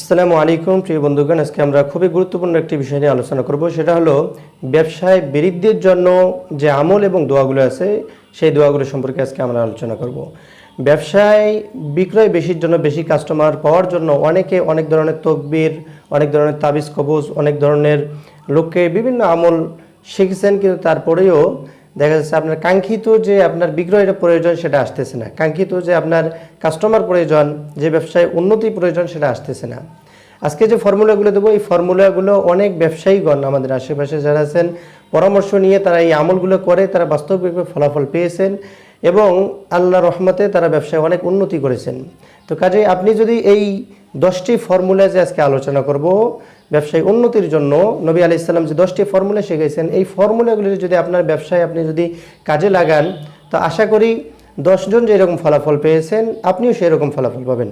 আসসালামু আলাইকুম, প্রিয় বন্ধুগণ। আজকে আমরা খুবই গুরুত্বপূর্ণ একটি বিষয় নিয়ে আলোচনা করব। সেটা হলো ব্যবসায় বৃদ্ধির জন্য যে আমল এবং দোয়াগুলো আছে, সেই দোয়াগুলো সম্পর্কে আজকে আমরা আলোচনা করব। ব্যবসায় বিক্রয় বেশির জন্য, বেশি কাস্টমার পাওয়ার জন্য অনেকে অনেক ধরনের তকবির, অনেক ধরনের তাবিজ কবজ, অনেক ধরনের লোককে বিভিন্ন আমল শিখেছেন, কিন্তু তারপরেও দেখা যাচ্ছে আপনার কাঙ্ক্ষিত যে আপনার বিক্রয়ের প্রয়োজন সেটা আসতেছে না। কাঙ্ক্ষিত যে আপনার কাস্টমার প্রয়োজন, যে ব্যবসায় উন্নতি প্রয়োজন সেটা আসতেছে না। আজকে যে ফর্মুলাগুলো দেবো, এই ফর্মুলাগুলো অনেক ব্যবসায়ীগণ আমাদের আশেপাশে যারা আছেন, পরামর্শ নিয়ে তারা এই আমলগুলো করে, তারা বাস্তবিকভাবে ফলাফল পেয়েছেন এবং আল্লাহ রহমতে তারা ব্যবসায় অনেক উন্নতি করেছেন। তো কাজে আপনি যদি এই দশটি ফর্মুলা যে আজকে আলোচনা করব ব্যবসায় উন্নতির জন্য নবী আলি ইসলাম যে দশটি ফর্মুলা শিখেছেন এই ফর্মুলাগুলি যদি আপনার ব্যবসায় আপনি যদি কাজে লাগান, তো আশা করি দশজন যে এরকম ফলাফল পেয়েছেন, আপনিও সেই রকম ফলাফল পাবেন।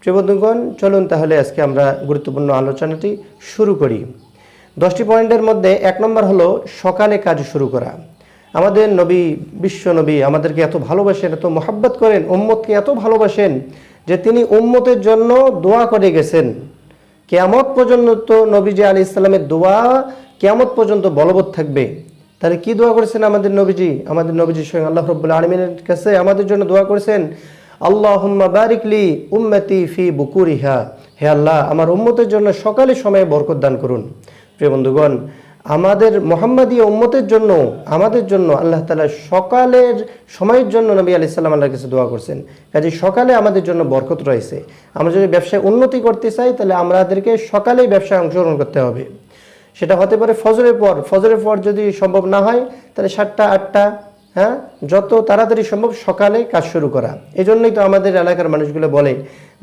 প্রিয় বন্ধুগণ, চলুন তাহলে আজকে আমরা গুরুত্বপূর্ণ আলোচনাটি শুরু করি। দশটি পয়েন্টের মধ্যে এক নম্বর হলো সকালে কাজ শুরু করা। আমাদের নবী, বিশ্ব নবী আমাদেরকে এত ভালোবাসেন, এত মহাব্বত করেন, উম্মতকে এত ভালোবাসেন যে তিনি উম্মতের জন্য দোয়া করে গেছেন। কেয়ামত পর্যন্ত নবীজি আলী ইসলামের দোয়া কেয়ামত পর্যন্ত বলবৎ থাকবে। তাহলে কি দোয়া করেছেন আমাদের নবীজি? আমাদের নবীজি স্বয়ং আল্লাহ রব্বুল আলমিনের কাছে আমাদের জন্য দোয়া করেছেন আল্লাহ বারিকলি উম্মতি ফি বুকুরিহা। হে আল্লাহ, আমার উম্মতের জন্য সকালে সময়ে বরকত দান করুন। প্রিয় বন্ধুগণ আমাদের মোহাম্মদীয় উম্মতের জন্য, আমাদের জন্য আল্লাহ তালা সকালের সময়ের জন্য নবী আলি সাল্লাম আল্লাহর কাছে দোয়া করছেন। কাজে সকালে আমাদের জন্য বরকত রয়েছে। আমরা যদি ব্যবসায় উন্নতি করতে চাই, তাহলে আমাদেরকে সকালেই ব্যবসায় অংশগ্রহণ করতে হবে। সেটা হতে পারে ফজরের পর। ফজরের পর যদি সম্ভব না হয়, তাহলে সাতটা, আটটা হ্যাঁ? যত তাড়াতাড়ি সম্ভব সকালে কাজ শুরু করা। এই জন্যই তো আমাদের এলাকার মানুষগুলো বলে,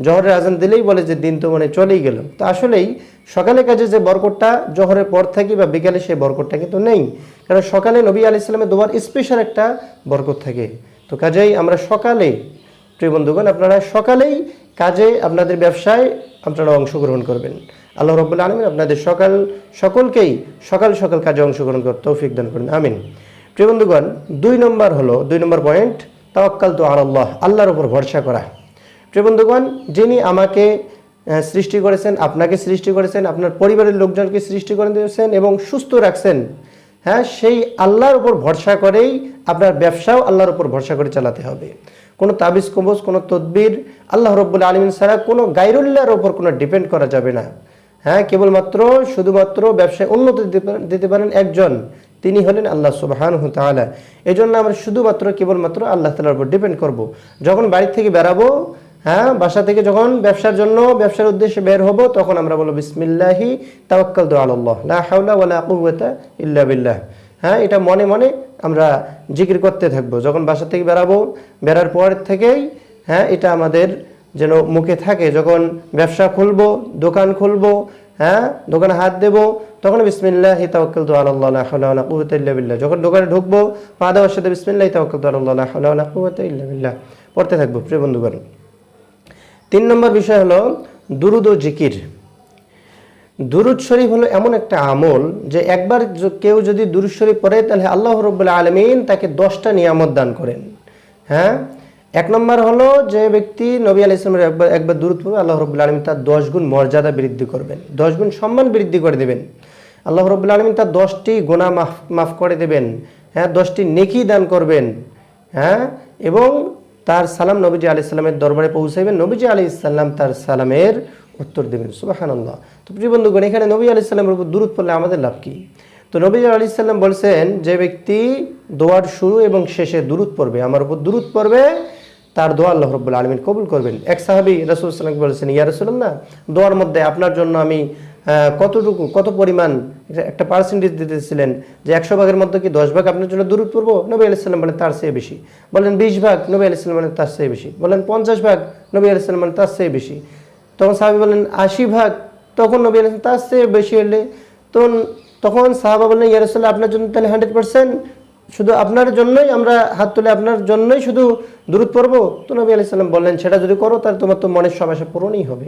জহরের আজান দিলেই বলে যে দিন তো মানে চলেই গেল। তো আসলেই সকালে কাজে যে বরকটটা জহরের পর থাকি বা বিকালে সেই বরকটটা কিন্তু নেই। কারণ সকালে নবী আলি ইসলামের দোয়ার স্পেশাল একটা বরকত থাকে। তো কাজেই আমরা সকালে, প্রিয় বন্ধুগণ, আপনারা সকালেই কাজে আপনাদের ব্যবসায় আপনারা অংশগ্রহণ করবেন। আল্লাহ রব্বুল আলমিন আপনাদের সকাল সকলকেই সকাল সকাল কাজে অংশগ্রহণ করতে তৌফিক দান করুন। আমিন। প্রিয় বন্ধুগণ, দুই নম্বর হলো, দুই নম্বর পয়েন্ট তাওয়াক্কাল তো আল্লাহ আল্লাহর উপর ভরসা করা। প্রিয় বন্ধুগণ, যিনি আমাকে সৃষ্টি করেছেন, আপনাকে সৃষ্টি করেছেন, আপনার পরিবারের লোকজনকে সৃষ্টি করে দিয়েছেন এবং সুস্থ রাখছেন হ্যাঁ সেই আল্লাহর উপর ভরসা করেই আপনার ব্যবসাও আল্লাহর উপর ভরসা করে চালাতে হবে। কোনো তাবিজ কবজ কোনো তদবির আল্লাহ রব্বুল আলমিন ছাড়া কোনো গাইরুল্লাহর ওপর কোনো ডিপেন্ড করা যাবে না। হ্যাঁ কেবলমাত্র, শুধুমাত্র ব্যবসায় উন্নতি দিতে পারেন- একজন। তিনি হলেন আল্লাহ সুবাহান তালা এই জন্য আমরা শুধুমাত্র, কেবলমাত্র আল্লাহ তালার উপর ডিপেন্ড করব। যখন বাড়ি থেকে বেরাবো হ্যাঁ বাসা থেকে যখন ব্যবসার জন্য, ব্যবসার উদ্দেশ্যে বের হব, তখন আমরা বলব, বিসমিল্লাহি, তাওয়াক্কাল দু আল্লাহ হাওলা ইল্লা বিল্লাহ। হ্যাঁ এটা মনে মনে আমরা জিকির করতে থাকব। যখন বাসা থেকে বেরাবো, বেরার পর থেকেই হ্যাঁ এটা আমাদের যেন মুখে থাকে। যখন ব্যবসা খুলবো, দোকান খুলবো হ্যাঁ দোকানে হাত দেবো, তখন বিসমিল্লাহ তাওয়াক্কাল তু বিল্লাহ। যখন দোকানে ঢুকবো, পা দেওয়ার সাথে বিসমিল্লাহ তাওয়াক্কাল তু আল্লাহ পড়তে থাকব, প্রিয় বন্ধুগণ। তিন নম্বর বিষয় হলো দুরুদ ও জিকির। দুরুদ শরীফ হলো এমন একটা আমল যে একবার কেউ যদি দুরুদ শরীফ পড়ে, তাহলে আল্লাহ রব্বুল্লা আলমিন তাকে দশটা নিয়ামত দান করেন। হ্যাঁ? এক নম্বর হলো যে ব্যক্তি নবী আলি ইসলামের একবার একবার দূরত পড়বে আল্লাহ রব্বুল্লা আলমিন তার দশ গুণ মর্যাদা বৃদ্ধি করবেন। দশ গুণ সম্মান বৃদ্ধি করে দেবেন। আল্লাহ রব্বুল্লা আলমিন তার দশটি গোনা মাফ মাফ করে দেবেন। হ্যাঁ দশটি নেকি দান করবেন। হ্যাঁ এবং তার সালাম নবীজি আলি ইসলামের দরবারে পৌঁছাইবেন। নবীজি আলি ইসলাম তার সালামের উত্তর দেবেন। সুবাহানন্দাহ তো প্রিয় বন্ধুগণ, এখানে নবী আলি ইসলামের উপর দূরত পড়লে আমাদের লাভ কী? তো নবী আলি ইসলাম বলছেন, যে ব্যক্তি দোয়ার শুরু এবং শেষে দূরত পড়বে, আমার উপর দূরত পড়বে তার দোয়া আল্লাহ রব্বুল আলমিন কবুল করবেন। এক সাহাবি রসুলামকে বলেছেন, ইয়া রসুল্লাহ দোয়ার মধ্যে আপনার জন্য আমি কতটুকু, কত পরিমাণ, একটা পার্সেন্টেজ দিতেছিলেন যে একশো ভাগের মধ্যে কি দশ ভাগ আপনার জন্য দূরত পড়ব? নবী আলাইসাল্লাম বলেন, তার চেয়ে বেশি। বলেন, বিশ ভাগ? নবী আলাইসাল্লাম বলেন, তার চেয়ে বেশি। বলেন, পঞ্চাশ ভাগ? নবী আলাইসাল্লাম বলেন, তার চেয়ে বেশি। তখন সাহাবি বলেন, আশি ভাগ? তখন নবী আলাইসাল্লাম তার চেয়ে বেশি হলে। তখন তখন সাহাবা বললেন ইয়ারসাল্লাহ আপনার জন্য তাহলে হান্ড্রেড পার্সেন্ট শুধু আপনার জন্যই, আমরা হাত তুলে আপনার জন্যই শুধু দূরত পড়ব? তো নবী আলি সাল্লাম বললেন, সেটা যদি করো, তাহলে তোমার তো মনের আশা পূরণই হবে।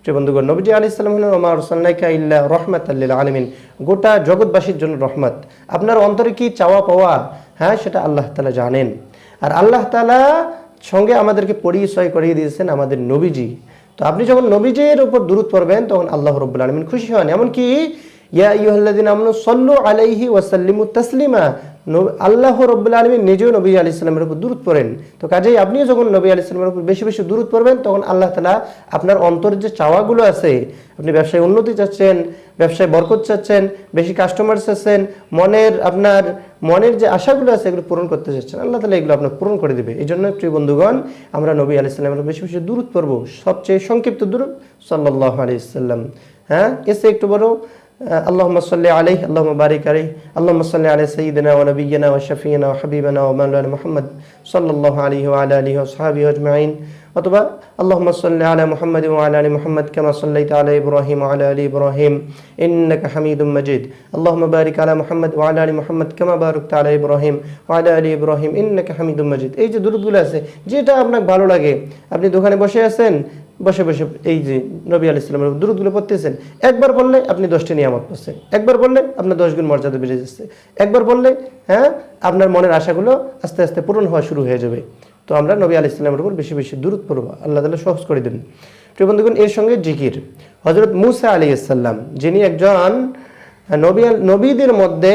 প্রিয় বন্ধুগণ, নবীজি আলি সাল্লাম হলেন আমার সাল্লাইকা ইল্লা রহমত আল্লিল আলমিন। গোটা জগৎবাসীর জন্য রহমত। আপনার অন্তরে কি চাওয়া পাওয়া? হ্যাঁ সেটা আল্লাহ তালা জানেন। আর আল্লাহ তালা সঙ্গে আমাদেরকে পরিচয় করিয়ে দিয়েছেন আমাদের নবীজি। তো আপনি যখন নবীজের উপর দূরত পড়বেন, তখন আল্লাহ রব্বুল আলমিন খুশি হন। এমনকি ইয়া ইউহাল্লাদিন আমনু সল্লু আলাইহি ওয়াসাল্লিমু তাসলিমা আল্লাহ রব্বুল আলমী নিজেও নবী আলি ইসলামের উপর দূরত পড়েন। তো কাজেই আপনিও যখন নবী আলি ইসলামের উপর বেশি বেশি দূরত পড়বেন, তখন আল্লাহ তালা আপনার অন্তরের যে চাওয়াগুলো আছে, আপনি ব্যবসায় উন্নতি চাচ্ছেন, ব্যবসায় বরকত চাচ্ছেন, বেশি কাস্টমার চাচ্ছেন, মনের আপনার মনের যে আশাগুলো আছে এগুলো পূরণ করতে চাচ্ছেন, আল্লাহ তালা এগুলো আপনার পূরণ করে দেবে। এই জন্য প্রিয় বন্ধুগণ, আমরা নবী আলি ইসলামের বেশি বেশি দূরত পড়ব, সবচেয়ে সংক্ষিপ্ত দূরত সাল্লাহ আলি ইসলাম হ্যাঁ? এসে একটু বড় اللهم صل عليه اللهم بارك عليه اللهم صل على سيدنا ونبينا وشفينا وحبيبنا ومولانا محمد صلى الله عليه وعلى اله وصحبه اجمعين অথবা اللهم صل على محمد وعلى ال محمد كما صليت على ابراهيم وعلى ال ابراهيم انك حميد مجيد اللهم بارك على محمد وعلى ال محمد كما باركت على ابراهيم وعلى ال ابراهيم انك حميد مجيد এই যে দুরুদগুলো আছে যেটা আপনার ভালো লাগে আপনি দোকানে বসে আছেন বসে বসে এই যে নবী আলি ইসলামের দুরুদগুলো পড়তেছেন। একবার বললে আপনি দশটি নিয়ামত পড়ছেন একবার বললে আপনার দশ গুণ মর্যাদা বেড়ে যাচ্ছে। একবার বললে হ্যাঁ আপনার মনের আশাগুলো আস্তে আস্তে পূরণ হওয়া শুরু হয়ে যাবে। তো আমরা নবী আলি ইসলামের উপর বেশি বেশি দূরত পড়ব। আল্লাহ তালা সহজ করে দেন। প্রিয় বন্ধুগণ, এর সঙ্গে জিকির। হজরত মুসা আলী ইসাল্লাম যিনি একজন নবী, নবীদের মধ্যে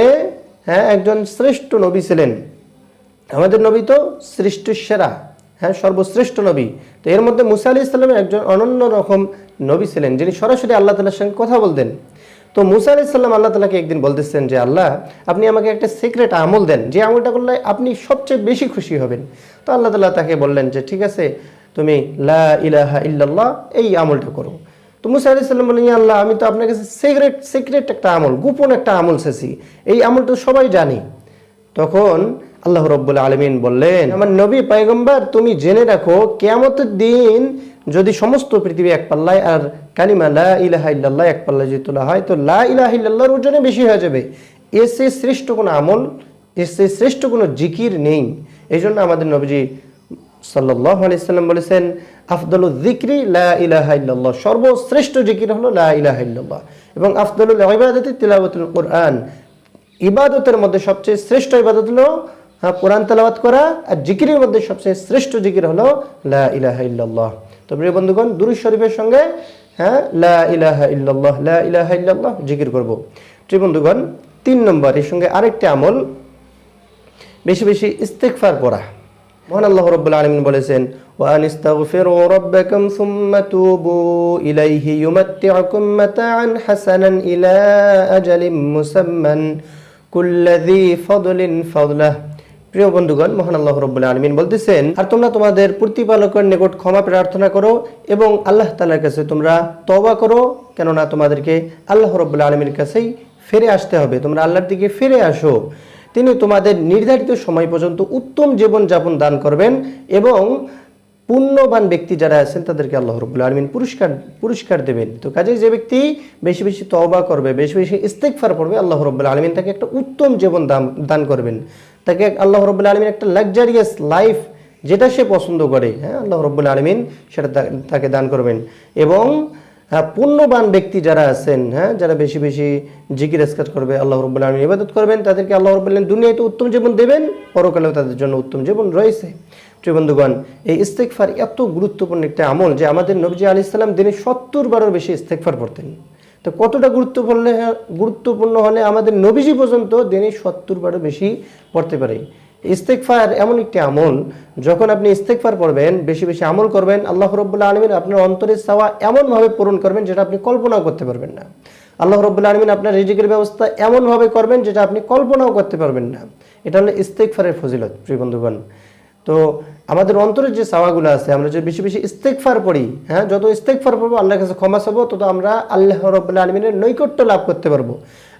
হ্যাঁ একজন শ্রেষ্ঠ নবী ছিলেন। আমাদের নবী তো সৃষ্ট সেরা। হ্যাঁ সর্বশ্রেষ্ঠ নবী। তো এর মধ্যে মুসা আলি ইসলামের একজন অনন্য রকম নবী ছিলেন, যিনি সরাসরি আল্লাহ তালার সঙ্গে কথা বলতেন। তো মুসা আলি সাল্লাম আল্লাহ তালাকে একদিন বলতেছেন যে, আল্লাহ, আপনি আমাকে একটা সিক্রেট আমল দেন, যে আমলটা করলে আপনি সবচেয়ে বেশি খুশি হবেন। তো আল্লাহ তালা তাকে বললেন যে, ঠিক আছে, তুমি লা ইলাহা ইল্লাল্লাহ, এই আমলটা করো। তো মুসা আলি সাল্লাম বললেন আল্লাহ, আমি তো আপনার কাছে সিক্রেট সিক্রেট একটা আমল, গোপন একটা আমল চেয়েছি এই আমলটা সবাই জানি। তখন আল্লাহ রব্বুল আলমিন বললেন, আমার নবী পায়গম্বর, তুমি জেনে রাখো, কেয়ামতের দিন যদি সমস্ত পৃথিবী এক পাল্লায় আর কালিমা লা ইলাহা ইল্লাল্লাহ এক পাল্লায় যদি তোলা হয়, তো লা ইলাহা ইল্লাল্লাহর ওজনে বেশি হয়ে যাবে। এসে শ্রেষ্ঠ কোনো আমল এসে শ্রেষ্ঠ কোনো জিকির নেই। এই জন্য আমাদের নবীজি সাল্লাহ আলাইসাল্লাম বলেছেন আফদল জিক্রি লা ইলাহা ইল্লাল্লাহ। সর্বশ্রেষ্ঠ জিকির হলো লা ইলাহা ইল্লাল্লাহ। এবং আফদলুল ইবাদতি তিলাওয়াতুল কোরআন, ইবাদতের মধ্যে সবচেয়ে শ্রেষ্ঠ ইবাদত হলো হ্যাঁ কোরআন তেলাওয়াত করা আর জিকিরের মধ্যে সবচেয়ে শ্রেষ্ঠ জিকির হলো লা ইলাহা ইল্লাল্লাহ তো প্রিয় বন্ধুগণ দুরুজ শরীফের সঙ্গে হ্যাঁ লা ইলাহা ইল্লাল্লাহ লা ইলাহা ইল্লাল্লাহ জিকির করব প্রিয় বন্ধুগণ তিন নম্বর এর সঙ্গে আরেকটি আমল বেশি বেশি ইস্তেকফার পড়া মহান আল্লাহ রব্বুল আলমিন বলেছেন وأن استغفروا ربكم ثم توبوا إليه يمتعكم متاعا حسنا إلى أجل مسمى كل ذي فضل فضله প্রিয় বন্ধুগণ, মহান আল্লাহ রব্বুল আলমিন বলতেছেন, আর তোমরা তোমাদের প্রতিপালকের নিকট ক্ষমা প্রার্থনা করো এবং আল্লাহ তালার কাছে তোমরা তবা করো, কেননা তোমাদেরকে আল্লাহ রব্বুল আলমীর কাছেই ফিরে আসতে হবে। তোমরা আল্লাহর দিকে ফিরে আসো। তিনি তোমাদের নির্ধারিত সময় পর্যন্ত উত্তম জীবন যাপন দান করবেন এবং পুণ্যবান ব্যক্তি যারা আছেন, তাদেরকে আল্লাহ রবুল্লা আলমিন পুরস্কার পুরস্কার দেবেন। তো কাজে যে ব্যক্তি বেশি বেশি তওবা করবে, বেশি বেশি ইস্তেকফার পড়বে, আল্লাহ রবুল্লা আলমিন তাকে একটা উত্তম জীবন দান দান করবেন। তাকে আল্লাহ রবুল্লা আলমিন একটা লাক্সারিয়াস লাইফ যেটা সে পছন্দ করে হ্যাঁ? আল্লাহ রব্বুল আলমিন সেটা তাকে দান করবেন। এবং হ্যাঁ পুণ্যবান ব্যক্তি যারা আছেন হ্যাঁ যারা বেশি বেশি জিকির এসকার করবে, আল্লাহ রব্বুল আলমিন ইবাদত করবেন, তাদেরকে আল্লাহ রব্বুল আলমিন দুনিয়ায় তো উত্তম জীবন দেবেন, পরকালেও তাদের জন্য উত্তম জীবন রয়েছে। প্রিয় বন্ধুগণ, এই ইস্তেকফার এত গুরুত্বপূর্ণ একটা আমল যে আমাদের নবজি আলি ইসলাম দিনে সত্তর বারের বেশি ইস্তেকফার পড়তেন। তো কতটা গুরুত্বপূর্ণ গুরুত্বপূর্ণ হলে আমাদের নবীজি পর্যন্ত দিনে সত্তর বারও বেশি পড়তে পারে। ইস্তেকফার এমন একটি আমল, যখন আপনি ইস্তেকফার পড়বেন, বেশি বেশি আমল করবেন, আল্লাহ রব্বুল্লা আলমিন আপনার অন্তরের চাওয়া এমনভাবে পূরণ করবেন যেটা আপনি কল্পনাও করতে পারবেন না। আল্লাহ রব্বুল্লা আলমিন আপনার রিজিকের ব্যবস্থা এমনভাবে করবেন যেটা আপনি কল্পনাও করতে পারবেন না। এটা হলো ইস্তেকফারের ফজিলত, প্রিয় বন্ধুগণ। তো আমাদের অন্তরের যে চাওয়াগুলো আছে, আমরা যে বেশি বেশি ইস্তেকফার পড়ি হ্যাঁ যত ইস্তেকফার পড়ব, আল্লাহর কাছে ক্ষমা চাবো, তত আমরা আল্লাহ রব্বুল্লা আলমিনের নৈকট্য লাভ করতে পারব।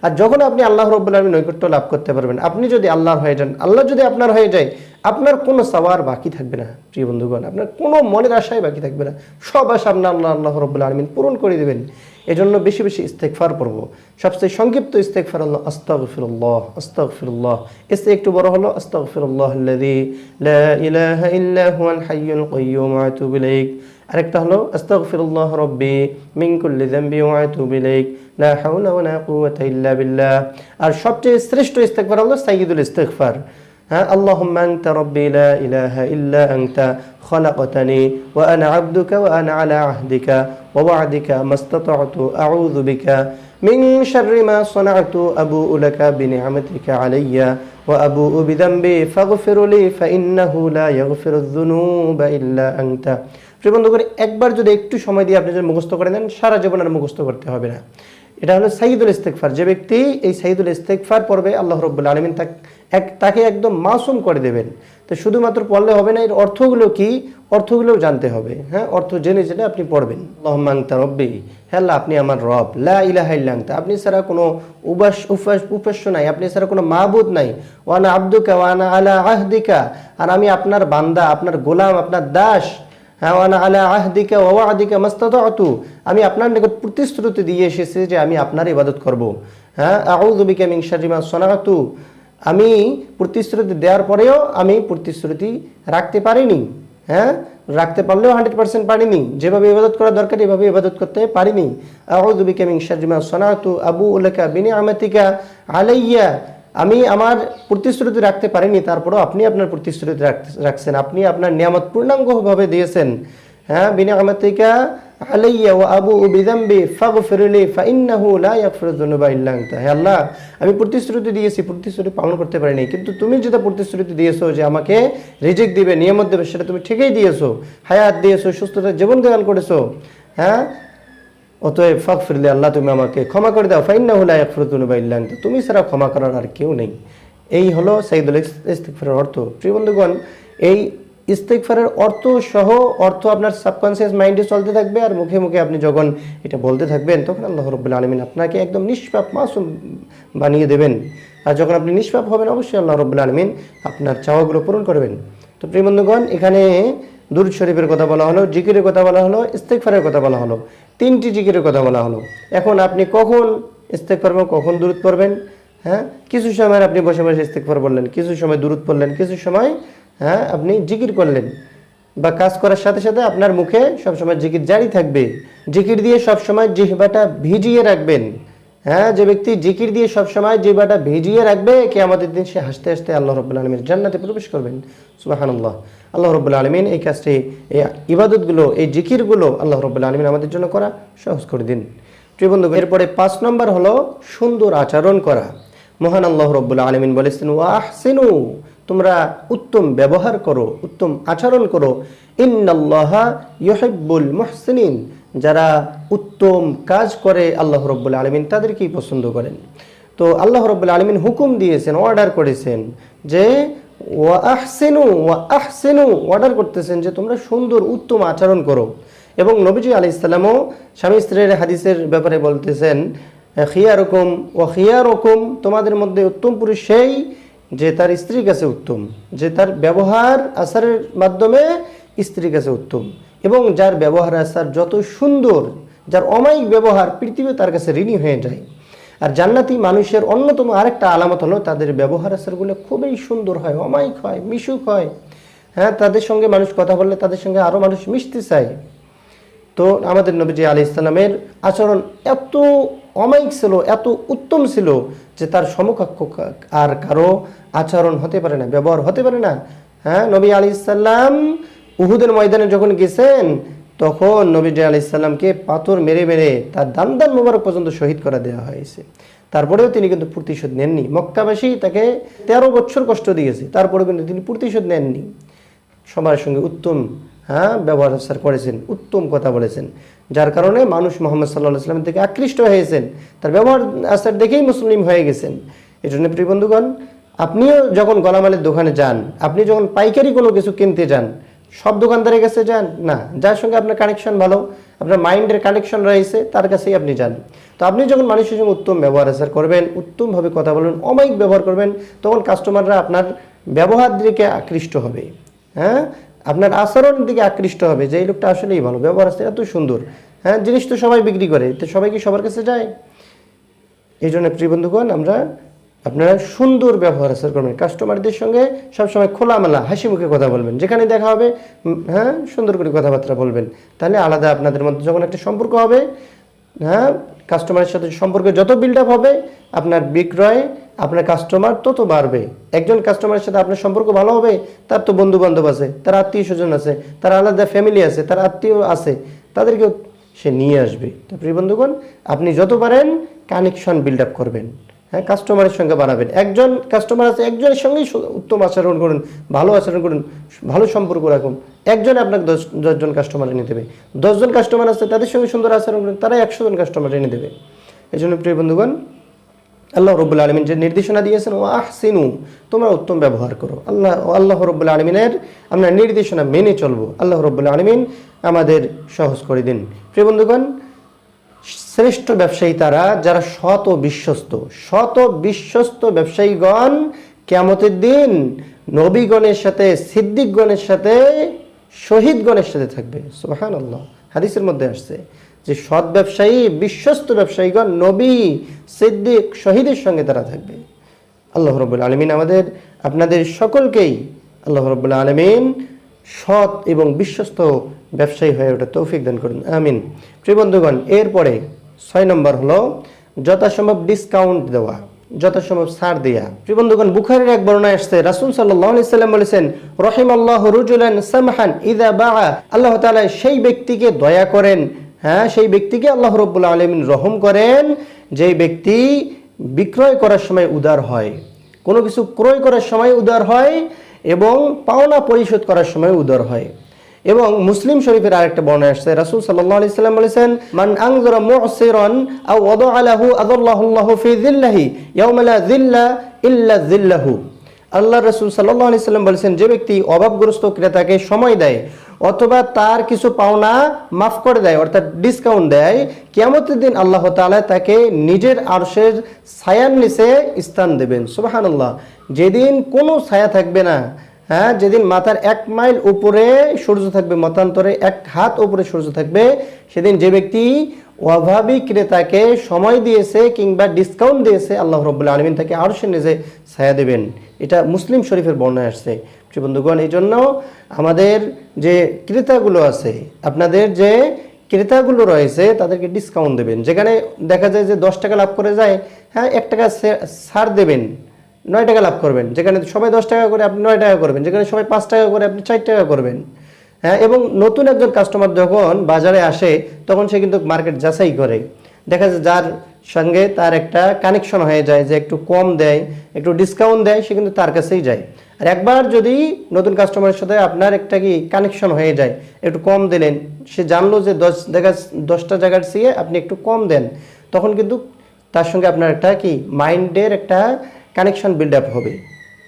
আর যখন আপনি আল্লাহ রব্বুল আলমী নৈকট্য লাভ করতে পারবেন, আপনি যদি আল্লাহর হয়ে যান, আল্লাহ যদি আপনার হয়ে যায়, আপনার কোনো সাওয়ার বাকি থাকবে না, প্রিয় বন্ধুগণ, আপনার কোনো মনের আশাই বাকি থাকবে না। সব আশা আপনার আল্লাহ আল্লাহ রব্বুল আলমিন পূরণ করে দেবেন। এজন্য বেশি বেশি ইস্তেকফার পড়ব সবচেয়ে সংক্ষিপ্ত ইস্তেকফার আল্লাহ আস্তাগফিরুল্লাহ আস্তাগফিরুল্লাহ এসে একটু বড় হলো আস্তাগফিরুল্লাহ আল্লাযী লা ইলাহা ইল্লা হুয়াল হাইয়ুল কাইয়্যুম ওয়া আতুবু ইলাইক আরেকটা হলো আস্তাগফিরুল্লাহ রাব্বি মিন কুল্লি যামবি ওয়া আতুবু ইলাইক লা হাওলা ওয়া লা কুওয়াতা ইল্লা বিল্লাহ আর সবচেয়ে শ্রেষ্ঠ ইস্তেগফার হলো সাইয়্যিদুল ইস্তেগফার হ্যাঁ اللهم أنت ربي لا إله إلا أنت خلقتني وأنا عبدك وأنا على عهدك ووعدك ما استطعت أعوذ بك من شر ما صنعت أبوء لك بنعمتك علي وأبوء بذنبي فاغفر لي فإنه لا يغفر الذنوب إلا أنت প্রিয় বন্ধুগণ একবার যদি একটু সময় দিয়ে আপনি যদি মুখস্থ করে দেন সারা জীবন আর মুখস্থ করতে হবে না এটা হলো সাইদুল ইস্তেকফার যে ব্যক্তি এই সাইদুল ইস্তেকফার পড়বে আল্লাহ রব্বুল আলমিন এক তাকে একদম মাসুম করে দেবেন তো শুধুমাত্র পড়লে হবে না, এর অর্থগুলো কি? অর্থগুলোও জানতে হবে। হ্যাঁ অর্থ জেনে জেনে আপনি পড়বেন। আল্লাহমাংতা রব্বি হ্যাঁ আপনি আমার রব। লা আপনি ছাড়া কোনো উবাস উপাস, উপাস্য নাই। আপনি ছাড়া কোনো মাহবুদ নাই। ওয়ানা আব্দুকা ওয়ানা আলা আহদিকা। আর আমি আপনার বান্দা, আপনার গোলাম, আপনার দাস। হ্যাঁ ওয়ানা আলা আহদিকা ওয়াদিকা মাস্তাতু আমি আপনার নিকট প্রতিশ্রুতি দিয়ে এসেছি যে আমি আপনার ইবাদত করব। হ্যাঁ আউযু বিকা মিন শাররি মা আমি প্রতিশ্রুতি দেওয়ার পরেও আমি প্রতিশ্রুতি রাখতে পারিনি হ্যাঁ? রাখতে পারলেও হান্ড্রেড পার্সেন্ট পারিনি। যেভাবে ইবাদত করা দরকার, এভাবে ইবাদত করতে পারিনি। আউযু বিকা শাররি মা সনাতু আবু উলাকা বিনিআমাতিকা আলাইয়া। আমি আমার প্রতিশ্রুতি রাখতে পারিনি, তারপরেও আপনি আপনার প্রতিশ্রুতি রাখছেন। আপনি আপনার নিয়ামত পূর্ণাঙ্গভাবে দিয়েছেন হ্যাঁ? বিনা আমাতিকা আলাইয়া ও আবু বিদাম্বি ফাগফিরলি ফাইন্নাহু লা ইয়াগফিরু যুনুবা ইল্লা আনতা। হে আল্লাহ, আমি প্রতিশ্রুতি দিয়েছি, প্রতিশ্রুতি পালন করতে পারিনি, কিন্তু তুমি যেটা প্রতিশ্রুতি দিয়েছ যে আমাকে রিজিক দিবে, নিয়ামত দেবে, সেটা তুমি ঠিকই দিয়েছ, হায়াত দিয়েছ, সুস্থতা জীবন দান করেছ হ্যাঁ? অতএব ফাক ফিরলে আল্লাহ, তুমি আমাকে ক্ষমা করে দাও ফাইন্না হুলা একফরতুন বাইল্লাং তুমি ছাড়া ক্ষমা করার আর কেউ নেই। এই হলো সাইদুল ইস্তিকফারের অর্থ। প্রিয় বন্ধুগণ, এই ইস্তিকফারের অর্থ সহ অর্থ আপনার সাবকনসিয়াস মাইন্ডে চলতে থাকবে আর মুখে মুখে আপনি যখন এটা বলতে থাকবেন, তখন আল্লাহ রব্বুল আলমিন আপনাকে একদম নিষ্পাপ মাসুম বানিয়ে দেবেন। আর যখন আপনি নিষ্পাপ হবেন, অবশ্যই আল্লাহ রব্বুল আলমিন আপনার চাওয়াগুলো পূরণ করবেন। তো প্রিয় বন্ধুগণ, এখানে দুরুদ শরীফের কথা বলা হলো, জিকিরের কথা বলা হলো ইস্তেকফারের কথা বলা হলো, তিনটি জিকিরের কথা বলা হলো। এখন আপনি কখন ইস্তেকফার পড়বেন কখন দূরত পড়বেন? হ্যাঁ? কিছু সময় আপনি বসে বসে ইস্তেকফার বললেন, কিছু সময় দূরত পড়লেন, কিছু সময় হ্যাঁ আপনি জিকির করলেন বা কাজ করার সাথে সাথে আপনার মুখে সবসময় জিকির জারি থাকবে। জিকির দিয়ে সবসময় জিহবাটা ভিজিয়ে রাখবেন। হ্যাঁ যে ব্যক্তি জিকির দিয়ে সবসময় জিহবাটা ভিজিয়ে রাখবে কে আমাদের দিন সে হাসতে হাসতে আল্লাহ রব্বুল আলমীর জান্নাতে প্রবেশ করবেন। সুবাহানুল্লাহ। আল্লাহ রব্বুল আলমিন এই কাজটি, এই ইবাদতগুলো, এই জিকিরগুলো আল্লাহ রব্বুল আলমিন আমাদের জন্য করা সহজ করে দিন। প্রিয় বন্ধু এরপরে পাঁচ নম্বর হলো সুন্দর আচরণ করা। মহান আল্লাহ রব্বুল আলমিন বলেছেন ওয়াহসিনু তোমরা উত্তম ব্যবহার করো, উত্তম আচরণ করো। ইন্নাল্লাহা ইউহিব্বুল মুহসিনিন। যারা উত্তম কাজ করে, আল্লাহ রব্বুল আলমিন তাদেরকেই পছন্দ করেন। তো আল্লাহ রব্বুল আলমিন হুকুম দিয়েছেন অর্ডার করেছেন যে, ওয়া আহসেনু ওয়া আহসেনু অর্ডার করতেছেন যে তোমরা সুন্দর, উত্তম আচরণ করো। এবং নবীজি আলি ইসলামও স্বামী স্ত্রীর হাদিসের ব্যাপারে বলতেছেন খিয়া রকম ও খিয়া রকম তোমাদের মধ্যে উত্তম পুরুষ সেই যে তার স্ত্রীর কাছে উত্তম, যে তার ব্যবহার আচারের মাধ্যমে স্ত্রীর কাছে উত্তম এবং যার ব্যবহার আসার যত সুন্দর, যার অমায়িক ব্যবহার পৃথিবী তার কাছে ঋণী হয়ে যায়। আর জান্নাতি মানুষের অন্যতম আরেকটা আলামত হলো তাদের ব্যবহার আচারগুলো খুবই সুন্দর হয়, অমায়িক হয়, মিশুক হয়। হ্যাঁ তাদের সঙ্গে মানুষ কথা বললে তাদের সঙ্গে আরও মানুষ মিশতে চায়। তো আমাদের নবীজি আলি ইসলামের আচরণ এত অমায়িক ছিল, এত উত্তম ছিল যে তার সমকক্ষ আর কারও আচরণ হতে পারে না, ব্যবহার হতে পারে না। হ্যাঁ নবী আলি ইসাল্লাম উহুদের ময়দানে যখন গেছেন, তখন নবীজি আলি ইসাল্লামকে পাথর মেরে মেরে তার দান দান মোবারক পর্যন্ত শহীদ করা দেওয়া হয়েছে। তারপরেও তিনি কিন্তু প্রতিশোধ নেননি। মক্কাবাসী তাকে তেরো বছর কষ্ট দিয়েছে। তারপরেও কিন্তু তিনি প্রতিশোধ নেননি। সবার সঙ্গে উত্তম হ্যাঁ ব্যবহার আচার করেছেন, উত্তম কথা বলেছেন। যার কারণে মানুষ মোহাম্মদ সাল্লাহ সাল্লামের থেকে আকৃষ্ট হয়েছেন। তার ব্যবহার আচার দেখেই মুসলিম হয়ে গেছেন। এই জন্য প্রিয় বন্ধুগণ আপনিও যখন গলামালের দোকানে যান, আপনি যখন পাইকারি কোনো কিছু কিনতে যান, সব দোকানদারের কাছে যান, না, যার সঙ্গে আপনার কানেকশন ভালো, আপনার মাইন্ডের কানেকশন রয়েছে, তার কাছেই আপনি যান। তো আপনি যখন মানুষের সঙ্গে উত্তম ব্যবহার আচার করবেন, উত্তমভাবে কথা বলবেন, অমায়িক ব্যবহার করবেন, তখন কাস্টমাররা আপনার ব্যবহার দিকে আকৃষ্ট হবে। হ্যাঁ? আপনার আচরণের দিকে আকৃষ্ট হবে যে, এই লোকটা আসলেই ভালো, ব্যবহার আছে এত সুন্দর। হ্যাঁ জিনিস তো সবাই বিক্রি করে, তো সবাই কি সবার কাছে যায়? এই জন্য প্রিয় বন্ধুগণ, আমরা আপনারা সুন্দর ব্যবহার আচার করবেন কাস্টমারদের সঙ্গে সবসময় খোলামেলা হাসি মুখে কথা বলবেন। যেখানে দেখা হবে হ্যাঁ সুন্দর করে কথাবার্তা বলবেন। তাহলে আলাদা আপনাদের মধ্যে যখন একটা সম্পর্ক হবে হ্যাঁ কাস্টমারের সাথে সম্পর্ক যত বিল্ড আপ হবে, আপনার বিক্রয়, আপনার কাস্টমার তত বাড়বে। একজন কাস্টমারের সাথে আপনার সম্পর্ক ভালো হবে, তার তো বন্ধু বান্ধব আছে, তার আত্মীয় স্বজন আছে, তার আলাদা ফ্যামিলি আছে, তার আত্মীয় আছে, তাদেরকেও সে নিয়ে আসবে। তো প্রিয় বন্ধুগণ, আপনি যত পারেন কানেকশন বিল্ড আপ করবেন। হ্যাঁ কাস্টমারের সঙ্গে বাড়াবেন। একজন কাস্টমার আছে, একজনের সঙ্গেই উত্তম আচরণ করুন, ভালো আচরণ করুন, ভালো সম্পর্ক রাখুন। একজন আপনাকে দশ দশজন কাস্টমার এনে দেবে। দশজন কাস্টমার আছে, তাদের সঙ্গে সুন্দর আচরণ করুন তারা একশো জন কাস্টমার এনে দেবে। এই জন্য প্রিয় বন্ধুগণ, আল্লাহ রব্বুল আলমিন যে নির্দেশনা দিয়েছেন ও আহসিনু তোমরা উত্তম ব্যবহার করো। আল্লাহ আল্লাহ রব্বুল আলমিনের আমরা নির্দেশনা মেনে চলবো। আল্লাহ রব্বুল আলমিন আমাদের সহজ করে দিন। প্রিয় বন্ধুগণ শ্রেষ্ঠ ব্যবসায়ী তারা, যারা শত বিশ্বস্ত। শত বিশ্বস্ত ব্যবসায়ীগণ কেমতের দিন নবীগণের সাথে, সিদ্দিকগণের সাথে, শহীদগণের সাথে থাকবে। সুবাহান আল্লাহ হাদিসের মধ্যে আসছে যে, সৎ ব্যবসায়ী, বিশ্বস্ত ব্যবসায়ীগণ নবী, সিদ্দিক, শহীদের সঙ্গে তারা থাকবে। আল্লাহ রব্বুল আলমিন আমাদের, আপনাদের সকলকেই আল্লাহ রব্বুল আলমিন সৎ এবং বিশ্বস্ত ব্যবসায়ী হয়ে ওঠা তৌফিক দান করুন। আমিন। প্রিয় বন্ধুগণ, এরপরে ছয় নম্বর হলো, যথাসম্ভব ডিসকাউন্ট দেওয়া, যথাসম্ভব ছাড় এক আসছে সাল্লাম বলেছেন রুজুলান সামহান আল্লাহ সেই ব্যক্তিকে দয়া করেন হ্যাঁ সেই ব্যক্তিকে আল্লাহ রহম করেন, যেই ব্যক্তি বিক্রয় করার সময় উদার হয়, কোনো কিছু ক্রয় করার সময় উদার হয় এবং পাওনা পরিশোধ করার সময় উদার হয়। এবং মুসলিম শরীফের আরেকটা বর্ণনা আসছে, রাসূল সাল্লাল্লাহু সাল্লাম বলেছেন আল্লাহ রসুল সাল্লাম বলেছেন, যে ব্যক্তি অভাবগ্রস্ত ক্রেতাকে সময় দেয় অথবা তার কিছু পাওনা মাফ করে দেয়, অর্থাৎ ডিসকাউন্ট দেয় কেমতের দিন আল্লাহ তাআলা তাকে নিজের আরশের ছায়ার নিচে স্থান দেবেন। সুবাহান আল্লাহ যেদিন কোনো ছায়া থাকবে না হ্যাঁ যেদিন মাথার এক মাইল উপরে সূর্য থাকবে, মতান্তরে এক হাত উপরে সূর্য থাকবে, সেদিন যে ব্যক্তি অভাবী ক্রেতাকে সময় দিয়েছে কিংবা ডিসকাউন্ট দিয়েছে, আল্লাহ রব্বুল্লা আলমিন তাকে আরও সে নিজে ছায়া দেবেন। এটা মুসলিম শরীফের বর্ণায় আসছে। বন্ধুগণ এই জন্য আমাদের যে ক্রেতাগুলো আছে, আপনাদের যে ক্রেতাগুলো রয়েছে, তাদেরকে ডিসকাউন্ট দেবেন। যেখানে দেখা যায় যে দশ টাকা লাভ করে যায় হ্যাঁ এক টাকা ছাড় দেবেন। নয় টাকা লাভ করবেন। যেখানে সবাই দশ টাকা করে আপনি নয় টাকা করবেন, যেখানে সবাই পাঁচ টাকা করে আপনি চার টাকা করবেন। হ্যাঁ এবং নতুন একজন কাস্টমার যখন বাজারে আসে, তখন সে কিন্তু মার্কেট যাচাই করে। দেখা যায় যার সঙ্গে তার একটা কানেকশন হয়ে যায়, যে একটু কম দেয়, একটু ডিসকাউন্ট দেয়, সে কিন্তু তার কাছেই যায়। আর একবার যদি নতুন কাস্টমারের সাথে আপনার একটা কি কানেকশন হয়ে যায়, একটু কম দিলেন, সে জানলো যে দশ, দেখা দশটা জায়গার চেয়ে আপনি একটু কম দেন, তখন কিন্তু তার সঙ্গে আপনার একটা কি মাইন্ডের একটা কানেকশন বিল্ড আপ হবে।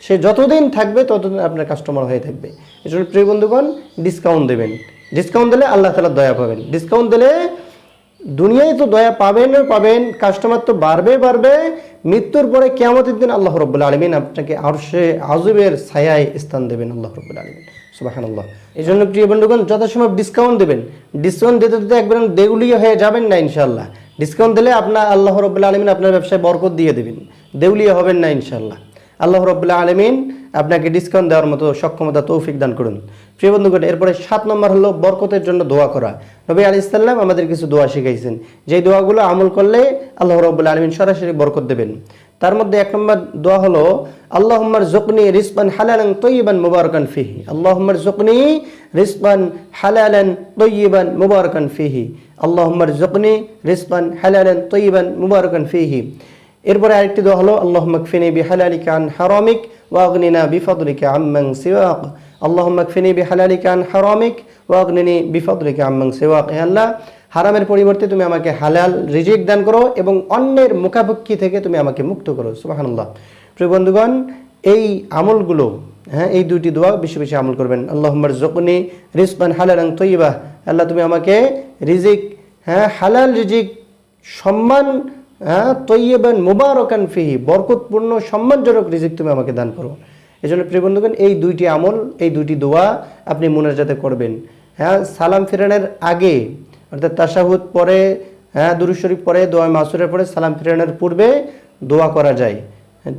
সে যতদিন থাকবে ততদিন আপনার কাস্টমার হয়ে থাকবে। এজন্য প্রিয় বন্ধুগণ ডিসকাউন্ট দেবেন। ডিসকাউন্ট দিলে আল্লাহ তালা দয়া পাবেন। ডিসকাউন্ট দিলে দুনিয়ায় তো দয়া পাবেন পাবেন কাস্টমার তো বাড়বে বাড়বে। মৃত্যুর পরে কেয়ামতের দিন আল্লাহ রব্বুল আলমিন আপনাকে আর সে আজবের ছায়ায় স্থান দেবেন আল্লাহ রব্বুল আলমিন। সুবাহান আল্লাহ এই জন্য প্রিয় বন্ধুগণ, যথাসম্ভব ডিসকাউন্ট দেবেন। ডিসকাউন্ট দিতে দিতে একবার দেউলিয়া হয়ে যাবেন না ইনশাল্লাহ ডিসকাউন্ট দিলে আপনার আল্লাহ রব্বুল আলমিন আপনার ব্যবসায় বরকত দিয়ে দেবেন। দেউলিয়া হবেন না ইনশাল্লাহ আল্লাহ রব্বুল্লাহ আলমিন আপনাকে ডিসকাউন্ট দেওয়ার মতো সক্ষমতা, তৌফিক দান করুন। প্রিয় বন্ধুগণ, এরপরে সাত নম্বর হলো বরকতের জন্য দোয়া করা। নবী আলি ইসাল্লাম আমাদের কিছু দোয়া শিখাইছেন। যেই দোয়াগুলো আমল করলে আল্লাহ রব্বুল্লাহ আলমিন সরাসরি বরকত দেবেন। তার মধ্যে এক নম্বর দোয়া হলো আল্লাহম্মার জকনি রিসবান হালালান তৈবান মুবারকান ফিহি। আল্লাহম্মার জকনি রিসবান হালালান তৈবান মুবারকান ফিহি। আল্লাহম্মার জকনি রিসবান হালালান তৈবান মুবারকান ফিহি। এরপরে আরেকটি দোয়া হলো আল্লাহ মকফিনি বিহালালিকা আন হারামিক ওয়াগনিনা বিফদলিকা আম্মাং সিওয়াক। আল্লাহ মকফিনি বিহালালিকা আন হারামিক ওয়াগনিনি বিফদলিকা আম্মাং সিওয়াক। হে আল্লাহ, হারামের পরিবর্তে তুমি আমাকে হালাল রিজিক দান করো এবং অন্যের মুখাপক্ষী থেকে তুমি আমাকে মুক্ত করো। সুবাহান্লাহ প্রিয় বন্ধুগণ, এই আমলগুলো হ্যাঁ এই দুইটি দোয়া বেশি বেশি আমল করবেন। আল্লাহম্মর জকনি রিসবান হালালাং তৈবা আল্লাহ, তুমি আমাকে রিজিক হ্যাঁ হালাল রিজিক, সম্মান হ্যাঁ তৈয়বান মুবারকান ফিহি, বরকতপূর্ণ, সম্মানজনক রিজিক তুমি আমাকে দান করো। এই জন্য প্রিয় বন্ধুগণ, এই দুইটি আমল, এই দুইটি দোয়া আপনি মোনাজাতে করবেন। হ্যাঁ সালাম ফিরানের আগে, অর্থাৎ তাসাহুদ পরে হ্যাঁ দুরুশরীফ পরে, দোয়া মাসুরের পরে সালাম ফিরানের পূর্বে দোয়া করা যায়।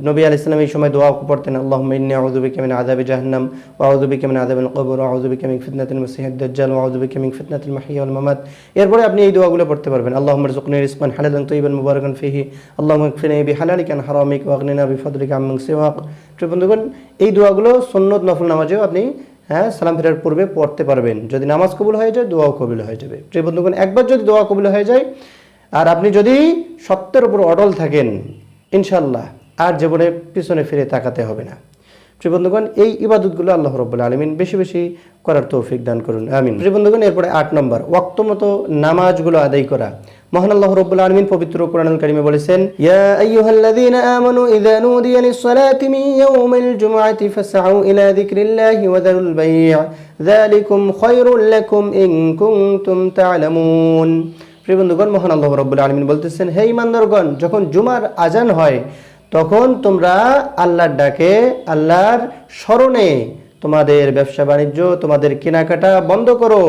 নবী আলাইহিস সালাম এই সময় দোয়া পড়তেন, আল্লাহুম্মা ইন্নী আউযু বিকা মিন আযাবি জাহান্নাম ওয়া আউযু বিকা মিন আযাবিল কবর বিকা মিন ফিতনাতিল মাসিহিদ দাজ্জাল আউযু বিকা মিন ওয়াল মামাত। এরপরে আপনি এই দোয়াগুলো পড়তে পারবেন, আল্লাহুম্মা রযুকনি রিজকান হালালান তাইয়িবান মুবারাকান ফিহি, আল্লাহুম্মা কফিনি বিহালালিকা আন হারামিক ওয়া আগনিনা বিফাদলিকা আম্মান সিওয়াক। প্রিয় বন্ধুগণ, এই দোয়াগুলো সুন্নত নফল নামাজেও আপনি হ্যাঁ সালাম ফেরার পূর্বে পড়তে পারবেন। যদি নামাজ কবুল হয়ে যায়, দোয়াও কবুল হয়ে যাবে। প্রিয় বন্ধুগণ, একবার যদি দোয়া কবুল হয়ে যায়, আর আপনি যদি সত্যের উপর অটল থাকেন ইনশাল্লাহ আর জীবনে পিছনে ফিরে তাকাতে হবে না। প্রিয় বন্ধুগণ, এই ইবাদতগুলো আল্লাহ রব্বুল আলমিন বেশি বেশি করার তৌফিক দান করুন, আমিন। প্রিয় বন্ধুগণ, এরপরে আট নম্বর ওয়াক্ত মতো নামাজগুলো আদায় করা। মহান আল্লাহ রব্বুল আলমিন পবিত্র কোরআনুল কারিমে বলেছেন, ইয়া আইয়ুহাল্লাযীনা আমানু ইযা নুদিয়া লিস-সালাতি মিন ইয়াউমিল জুমআতি ফাসআউ ইলা যিকরিল্লাহি ওয়া যারুল যালিকুম খায়রুল লাকুম ইন কুনতুম তা'লামুন। প্রিয় বন্ধুগণ, মহান আল্লাহ রব্বুল আলমিন বলতেছেন, হে ইমানদারগণ যখন জুমার আজান হয় তখন তোমরা আল্লাহর ডাকে, আল্লাহর স্মরণে তোমাদের ব্যবসা বাণিজ্য, তোমাদের কেনাকাটা বন্ধ করো।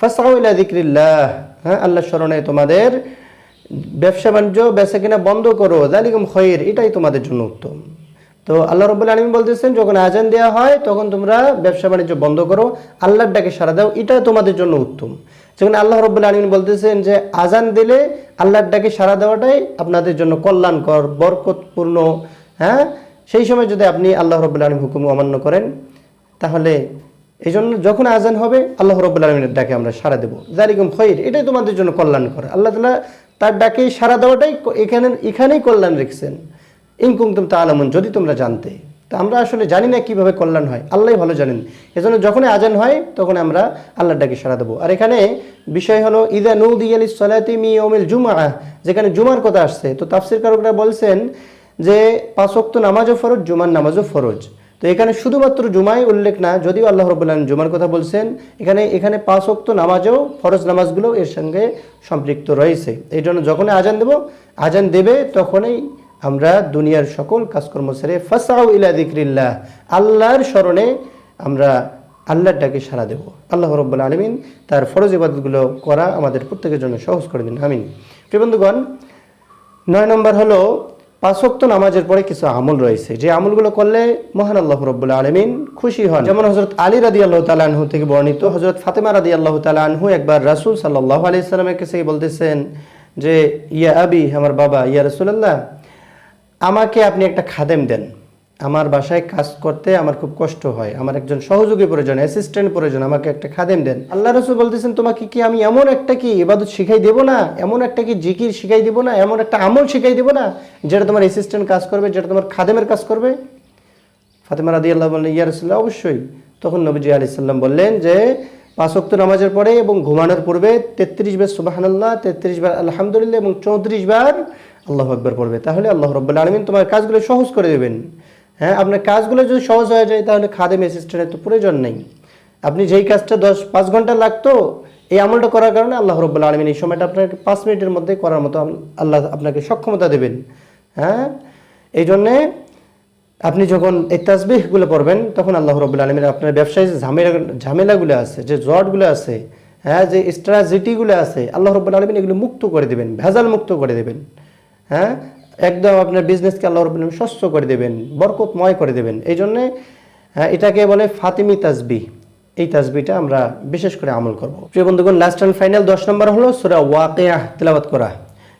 ফাসাউলা দিক্রিল্লাহ হ্যাঁ আল্লাহর স্মরণে তোমাদের ব্যবসা বাণিজ্য বেচা কিনা বন্ধ করো। জালিকুম খয়ের এটাই তোমাদের জন্য উত্তম। তো আল্লাহ রব্বুল আলমিন বলতেছেন, যখন আজান দেওয়া হয়, তখন তোমরা ব্যবসা বাণিজ্য বন্ধ করো, আল্লাহর ডাকে সারা দাও, এটা তোমাদের জন্য উত্তম। যখন আল্লাহ রব্বুল আলমিন বলতেছেন যে আজান দিলে আল্লাহর ডাকে সারা দেওয়াটাই আপনাদের জন্য কল্যাণকর, বরকতপূর্ণ হ্যাঁ? সেই সময় যদি আপনি আল্লাহ রব্বুল আলম হুকুম অমান্য করেন, তাহলে এই জন্য যখন আজান হবে, আল্লাহ রব্বুল আলমিনের ডাকে আমরা সারা দেবো। জালিকুম খৈর, এটাই তোমাদের জন্য কল্যাণ কল্যাণকর। আল্লাহ তালা তার ডাকে সারা দেওয়াটাই এখানে এখানেই কল্যাণ রেখেছেন। ইনকুম তুম তালামুন যদি তোমরা জানতে। তা আমরা আসলে জানি না কীভাবে কল্যাণ হয়। আল্লাহ ভালো জানেন। এজন্য যখনই আজান হয়, তখন আমরা আল্লাহর ডাকে সারা দেবো। আর এখানে বিষয় হলো, ইদা নৌদি আলী সলাতি মি ওমিল জুমা যেখানে জুমার কথা আসছে, তো তাফসির কারকরা বলছেন যে পাঁচক্ত নামাজও ফরজ, জুমার নামাজও ফরজ। তো এখানে শুধুমাত্র জুমাই উল্লেখ না, যদিও আল্লাহ রবুল্লাহ জুমার কথা বলছেন, এখানে এখানে পাঁচ নামাজও, ফরজ নামাজগুলো এর সঙ্গে সম্পৃক্ত রয়েছে। এই জন্য যখনই আজান দেব, আজান দেবে তখনই আমরা দুনিয়ার সকল কাজকর্ম সেরে ফাসাও ইলা দিক্রিল্লাহ আল্লাহর স্মরণে আমরা আল্লাহর ডাকে সারা দেব। আল্লাহ রব্বুল আলমিন তার ফরজ ইবাদতগুলো করা আমাদের প্রত্যেকের জন্য সহজ করে দিন। আমিন। প্রিয় বন্ধুগণ, নয় নম্বর হলো পাঁচক্ত নামাজের পরে কিছু আমল রয়েছে। যে আমলগুলো করলে মহান আল্লাহ রব্বুল আলমিন খুশি হন। যেমন হজরত আলী রাদি আল্লাহ তালাহু থেকে বর্ণিত হজরত ফাতেমা রাদি আল্লাহ তালাহু একবার রাসুল সাল্লাহ আলি সাল্লামের কাছে বলতেছেন যে, ইয়া আবি, আমার বাবা, ইয়া রসুল্লাহ আমাকে আপনি একটা খাদেম দেন। আমার বাসায় কাজ করতে আমার খুব কষ্ট হয়। আমার একজন সহযোগী প্রয়োজন অ্যাসিস্ট্যান্ট প্রয়োজন, আমাকে একটা খাদেম দেন। আল্লাহ রসুল বলতেছেন, তোমাকে কি আমি এমন একটা কি ইবাদত শিখাই দেবো না? এমন একটা কি জিকির শিখাই দেবো না? এমন একটা আমল শিখাই দেবো না? যেটা তোমার অ্যাসিস্ট্যান্ট কাজ করবে, যেটা তোমার খাদেমের কাজ করবে? ফাতেমা রাদি আল্লাহ বললেন, ইয়া রসুল্লাহ অবশ্যই। তখন নবীজি আলি সাল্লাম বললেন যে পাঁচক্ত নামাজের পরে এবং ঘুমানোর পূর্বে তেত্রিশ বার সুবাহান্লাহ তেত্রিশ বার আলহামদুলিল্লাহ এবং চৌত্রিশ বার আল্লাহ আকবর পড়বে। তাহলে আল্লাহ রব্বুল্লা আলমিন তোমার কাজগুলো সহজ করে দেবেন। হ্যাঁ আপনার কাজগুলো যদি সহজ হয়ে যায়, তাহলে খাদেম অ্যাসিস্ট্যান্টের তো প্রয়োজন নেই। আপনি যেই কাজটা দশ, পাঁচ ঘণ্টা লাগতো, এই আমলটা করার কারণে আল্লাহ রব্বুল্লা আলমিন এই সময়টা আপনাকে পাঁচ মিনিটের মধ্যে করার মতো আল্লাহ আপনাকে সক্ষমতা দেবেন। হ্যাঁ এই জন্যে আপনি যখন এই তাসবিহগুলো পড়বেন, তখন আল্লাহ রব্বুল আলমিন আপনার ব্যবসায় যে ঝামেলা ঝামেলাগুলো আছে, যে জটগুলো আছে হ্যাঁ যে স্ট্র্যাজিটিগুলো আছে, আল্লাহ রব্বুল আলমিন এগুলো মুক্ত করে দেবেন, ভেজাল মুক্ত করে দেবেন। হ্যাঁ? একদম আপনার বিজনেসকে আল্লাহ রব্বুল স্বচ্ছ করে দেবেন, বরকতময় করে দেবেন। এই জন্যে হ্যাঁ এটাকে বলে ফাতিমি তাজবি এই তাজবিটা আমরা বিশেষ করে আমল করব। প্রিয় বন্ধুগণ লাস্ট অ্যান্ড ফাইনাল দশ নম্বর হলো সুরা ওয়াকিয়াহ তেলাওয়াত করা।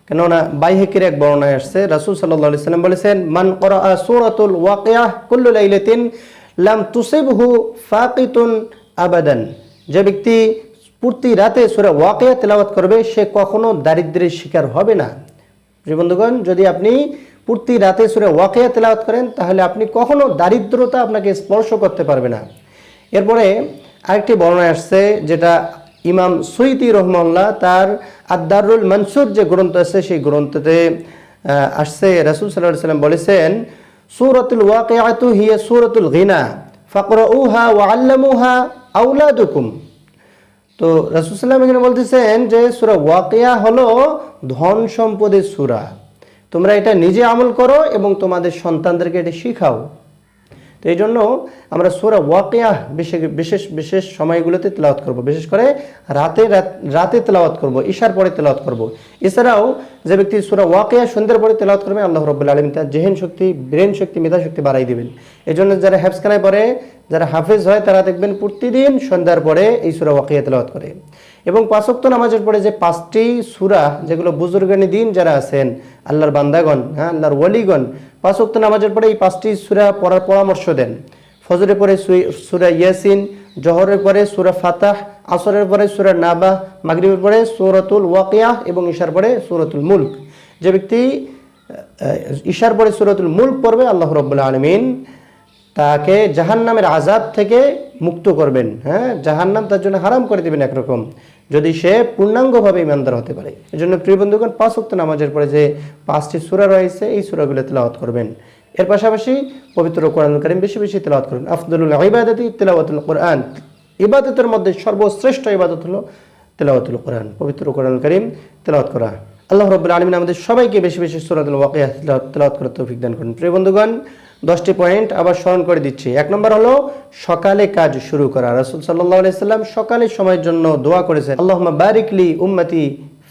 কেননা, বাইহেকের এক বর্ণায় আসছে, রাসুল সাল্লাহ সাল্লাম বলেছেন, মান করা সুরাতুল ওয়াকিয়াহ কুল্লু লাইলাতিন লাম তুসিবহু ফাকিতুন আবাদান। যে ব্যক্তি প্রতি রাতে সুরা ওয়াকিয়া তেলাওয়াত করবে, সে কখনো দারিদ্র্যের শিকার হবে না। বন্ধুগণ, যদি আপনি প্রতি রাতে সুরে ওয়াকিয়া তেলাওয়াত করেন, তাহলে আপনি কখনো দারিদ্রতা আপনাকে স্পর্শ করতে পারবে না। এরপরে আরেকটি বর্ণনা আসছে, যেটা ইমাম সৈতি রহমাল্লাহ তার আদারুল মনসুর যে গ্রন্থ আছে, সেই গ্রন্থতে আসছে। রাসুল সাল্লাহ সাল্লাম বলেছেন, সুরতুল ওয়াকিয়াতু হিয়া সুরতুল গিনা ফাকর উহা ওয়া আল্লামুহা আউলাদুকুম তো রাসুসাল্লাম এখানে বলতেছেন যে সুরা ওয়াকিয়া হলো ধন সম্পদের সুরা। তোমরা এটা নিজে আমল করো এবং তোমাদের সন্তানদেরকে এটা শিখাও। তো এই জন্য আমরা সোরা ওয়াকিয়া বিশেষ বিশেষ বিশেষ সময়গুলোতে তেলাওয়াত করব। বিশেষ করে রাতে রাত- তেলাওয়াত করব, ঈশার পরে তেলাওয়াত করব। এছাড়াও যে ব্যক্তি সোরা ওয়াকিয়া সন্ধ্যের পরে তেলাওয়াত করবে, আল্লাহ রব্বুল আলমিন তার জেহেন শক্তি, ব্রেন শক্তি, মেধা শক্তি বাড়াই দিবেন। এই জন্য যারা হ্যাফসখানায় পড়ে, যারা হাফেজ হয়, তারা দেখবেন প্রতিদিন সন্ধ্যার পরে এই সুরা ওয়াকিয়া তেলাওয়াত করে। এবং পাঁচক্ত নামাজের পরে যে পাঁচটি সুরা, যেগুলো বুজুর্গানি দিন যারা আছেন, আল্লাহর বান্দাগণ হ্যাঁ আল্লাহর ওয়ালিগণ পাঁচক্ত নামাজের পরে এই পাঁচটি সুরা পড়ার পরামর্শ দেন। ফজরের পরে সুরা ইয়াসিন, জহরের পরে সুরা ফাতাহ, আসরের পরে সুরা নাবা মাগরিবের পরে সুরতুল ওয়াকিয়া এবং ঈশার পরে সুরতুল মুলক। যে ব্যক্তি ঈশার পরে সুরতুল মুলক পড়বে, আল্লাহ রব্বুল্লা আলমিন তাকে জাহান্নামের আজাব থেকে মুক্ত করবেন। হ্যাঁ জাহান্নাম তার জন্য হারাম করে দিবেন একরকম। যদি সে পূর্ণাঙ্গভাবে ইমানদার হতে পারে। এই জন্য প্রিয় বন্ধুগণ, পাঁচ উক্ত নামাজের পরে যে পাঁচটি সূরা রয়েছে, এই সূরাগুলো তেলাওয়াত করবেন। এর পাশাপাশি পবিত্র কোরআন করিম বেশি বেশি তেলাওয়াত করুন। আফদুল ইবাদতি তেলাওয়াতুল কোরআন। ইবাদতের মধ্যে সর্বশ্রেষ্ঠ ইবাদত হলো তেলাওয়াতুল কোরআন। পবিত্র কোরআন করিম তেলাওয়াত করা। আল্লাহ রব্বুল আলমিন আমাদের সবাইকে বেশি বেশি সুরাতুল ওয়াকিয়া তেলাওয়াত করার তৌফিক দান করুন। প্রিয় বন্ধুগণ দশটি পয়েন্ট আবার স্মরণ করে দিচ্ছি। এক নম্বর হলো, সকালে কাজ শুরু করা। রাসুল সাল্লাহ আলাইসাল্লাম সকালের সময়ের জন্য দোয়া করেছেন আল্লাহ বারিকলি উম্মতি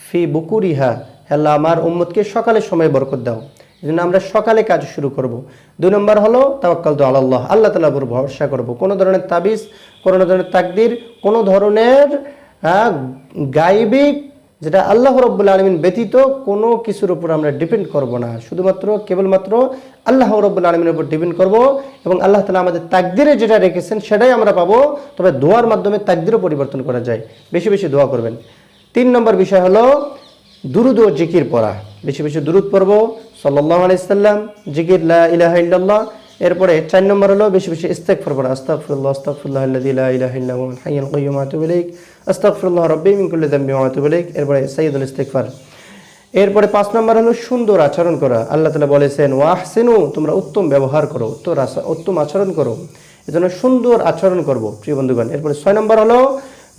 ফি বুকুরিহা আল্লাহ, আমার উম্মতকে সকালের সময় বরকত দাও। এই জন্য আমরা সকালে কাজ শুরু করব। দুই নম্বর হলো, তাওয়াক্কাল তো আল্লাহ আল্লাহ তালার উপর ভরসা করব। কোনো ধরনের তাবিজ, কোনো ধরনের তাকদির, কোনো ধরনের গাইবিক যেটা আল্লাহ রব্বুল আলমিন ব্যতীত কোনো কিছুর উপর আমরা ডিপেন্ড করব না। শুধুমাত্র, কেবলমাত্র আল্লাহ রব্বুল আলমিনের উপর ডিপেন্ড করব এবং আল্লাহ তালা আমাদের তাকদিরে যেটা রেখেছেন সেটাই আমরা পাবো, তবে দোয়ার মাধ্যমে তাকদিরও পরিবর্তন করা যায়। বেশি বেশি দোয়া করবেন। তিন নম্বর বিষয় হলো দুরুদ ও জিকির পড়া। বেশি বেশি দুরুদ পড়ব। সাল্লাহ আলাইসাল্লাম জিকির ইলাহা ইল্লাল্লাহ এরপরে চার নম্বর হলো বেশি বেশি ইস্তেকফার পড়া আল্লাযী লা ইলাহা ইল্লা হুয়াল হাইয়ুল কাইয়্যুম ওয়া আতুবু ইলাইক, আস্তাগফিরুল্লাহ রাব্বি মিন কুল্লি যামবি ওয়া আতুবু এরপরে সাইয়্যিদুল ইস্তেগফার। এরপরে পাঁচ নম্বর হলো সুন্দর আচরণ করা। আল্লাহ তালা বলেছেন ওয়াহসিনু তোমরা উত্তম ব্যবহার করো, উত্তর উত্তম আচরণ করো। এজন্য সুন্দর আচরণ করব, প্রিয় বন্ধুগণ। এরপরে ছয় নম্বর হলো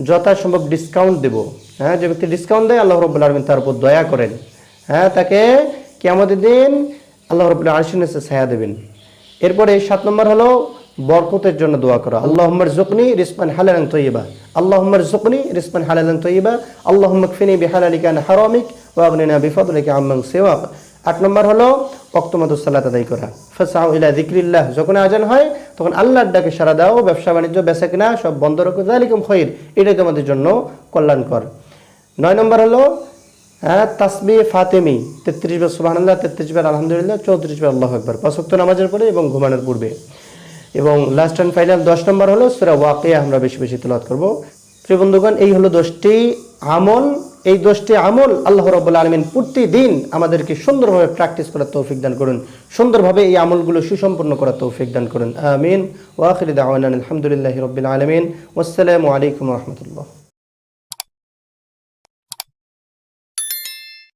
যথাসম্ভব ডিসকাউন্ট দেব। হ্যাঁ যে ব্যক্তি ডিসকাউন্ট দেয়, আল্লাহ রব্বুল আলমিন তার উপর দয়া করেন। হ্যাঁ তাকে কেমতের দিন আল্লাহ রব্বুল আলমিন ছায়া দেবেন। এরপরে সাত নম্বর হলো বরকতের জন্য দোয়া করা। আল্লাহম্মর জুকনি রিসমান হালালান তৈবা আল্লাহম্মর জুকনি রিসমান হালালান তৈবা আল্লাহম্মা কফিনি বিহালালিকা আন হারামিক ওয়া আগনিনা বিফাদলিকা আম্মান আট নম্বর হলো ওয়াক্তমাতুস সালাত আদায় করা। ফাসাউ ইলা যিকরিল্লাহ। যখন আজান হয়, তখন আল্লাহর ডাকে সারা দাও, ব্যবসা বাণিজ্য, বেচা কিনা, সব বন্ধ রাখো। যালিকুম খৈর। এটাই তোমাদের জন্য কল্যাণকর। নয় নম্বর হলো হ্যাঁ তাসবি ফাতেমি, তেত্রিশ বার সুবাহ তেত্রিশ বার আলহামদুলিল্লাহ, চৌত্রিশ বার আল্লাহ একবার পাঁচক্ত নামাজের পরে এবং ঘুমানোর পূর্বে। এবং লাস্ট অ্যান্ড ফাইনাল দশ নম্বর হলো সুরা ওয়াকিয়া, আমরা বেশি বেশি তেলাওয়াত করব। প্রিয় বন্ধুগণ, এই হলো দশটি আমল। এই দশটি আমল আল্লাহ রব্বুল আলমিন প্রতিদিন আমাদেরকে সুন্দরভাবে প্র্যাকটিস করার তৌফিক দান করুন। সুন্দরভাবে এই আমলগুলো সুসম্পন্ন করার তৌফিক দান করুন। আমিন। ওয়াখির দাওয়ান আলহামদুলিল্লাহ রবিল আলমিন। আসসালামু আলাইকুম রহমতুল্লাহ।